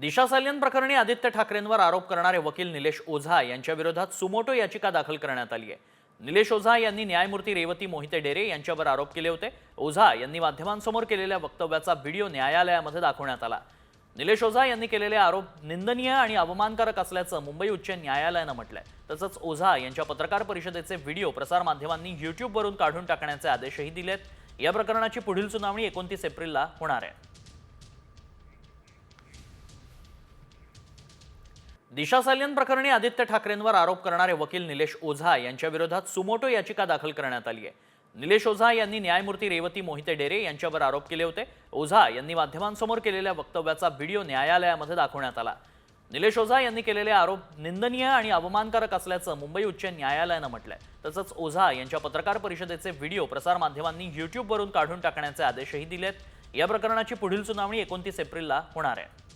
दिशा सालियन प्रकरणी आदित्य ठाकरेंवर आरोप करणारे वकील निलेश ओझा यांच्या विरोधात सुमोटो याचिका दाखल करण्यात आली आहे. निलेश ओझा यांनी न्यायमूर्ती रेवती मोहिते डेरे यांच्यावर आरोप केले होते. ओझा यांनी माध्यमांसमोर केलेल्या वक्तव्याचा व्हिडिओ न्यायालयामध्ये दाखवण्यात आला. निलेश ओझा यांनी केलेले आरोप निंदनीय आणि अवमानकारक असल्याचं मुंबई उच्च न्यायालयानं म्हटलंय. तसंच ओझा यांच्या पत्रकार परिषदेचे व्हिडिओ प्रसारमाध्यमांनी युट्यूबवरून काढून टाकण्याचे आदेशही दिलेत. या प्रकरणाची पुढील सुनावणी एकोणतीस एप्रिलला होणार आहे. दिशा सालियन प्रकरणी आदित्य ठाकरेंवर आरोप करणारे वकील निलेश ओझा यांच्या विरोधात सुमोटो याचिका दाखल करण्यात आली आहे. निलेश ओझा यांनी न्यायमूर्ती रेवती मोहिते डेरे यांच्यावर आरोप केले होते. ओझा यांनी माध्यमांसमोर केलेल्या वक्तव्याचा व्हिडिओ न्यायालयामध्ये दाखवण्यात आला. निलेश ओझा यांनी केलेले आरोप निंदनीय आणि अवमानकारक असल्याचं मुंबई उच्च न्यायालयानं म्हटलंय. तसंच ओझा यांच्या पत्रकार परिषदेचे व्हिडिओ प्रसारमाध्यमांनी युट्यूबवरून काढून टाकण्याचे आदेशही दिलेत. या प्रकरणाची पुढील सुनावणी एकोणतीस एप्रिलला होणार आहे.